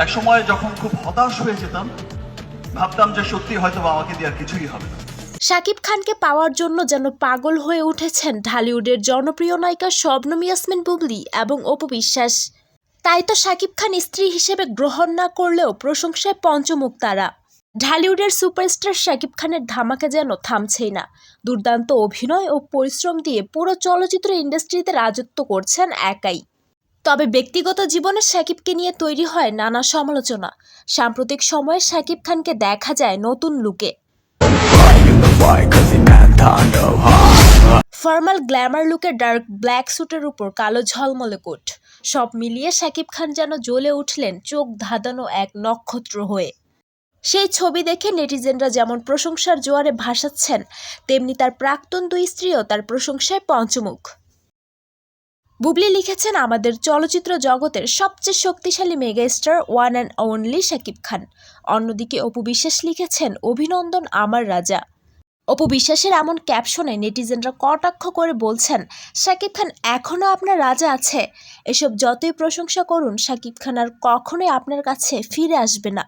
এক সময় যখন খুব হতাশ হয়ে যেতাম, ভাবতাম যে সত্যি হয়তো আমাকে দিয়ে আর কিছুই হবে না। শাকিব খানকে পাওয়ার জন্য যেন পাগল হয়ে উঠেছেন ঢালিউডের জনপ্রিয় নায়িকা শবনম ইয়াসমিন বুবলি এবং অপু বিশ্বাস। তাই তো শাকিব খান স্ত্রী হিসেবে গ্রহণ না করলেও প্রশংসায় পঞ্চমুখ তারা ঢালিউডের সুপারস্টার শাকিব খানের ধামাকে যেন থামছেই না। দুর্দান্ত অভিনয় ও পরিশ্রম দিয়ে পুরো চলচ্চিত্র ইন্ডাস্ট্রিতে রাজত্ব করছেন একাই। তবে ব্যক্তিগত জীবনে শাকিবকে নিয়ে তৈরি হয় নানা সমালোচনা। সাম্প্রতিক সময়ে শাকিব খানকে দেখা যায় নতুন লুকে। ফর্মাল গ্ল্যামার লুকে ডার্ক ব্ল্যাক স্যুটের উপর কালো ঝলমলে কোট। সব মিলিয়ে শাকিব খান যেন জ্বলে উঠলেন চোখ ধাঁধানো এক নক্ষত্র হয়ে। সেই ছবি দেখে নেটিজেনরা যেমন প্রশংসার জোয়ারে ভাসাচ্ছেন, তেমনি তার প্রাক্তন দুই স্ত্রীও তার প্রশংসায় পঞ্চমুখ। বুবলি লিখেছেন, আমাদের চলচ্চিত্র জগতের সবচেয়ে শক্তিশালী megastar one and only Shakib Khan. অন্যদিকে অপু বিশ্বাস লিখেছেন, অভিনন্দন আমার রাজা। অপু বিশ্বাসের এমন ক্যাপশনে নেটিজেনরা কটাক্ষ করে বলছেন, শাকিব খান এখনও আপনার রাজা আছে। এসব যতই প্রশংসা করুন, শাকিব খান আর কখনোই আপনার কাছে ফিরে আসবে না।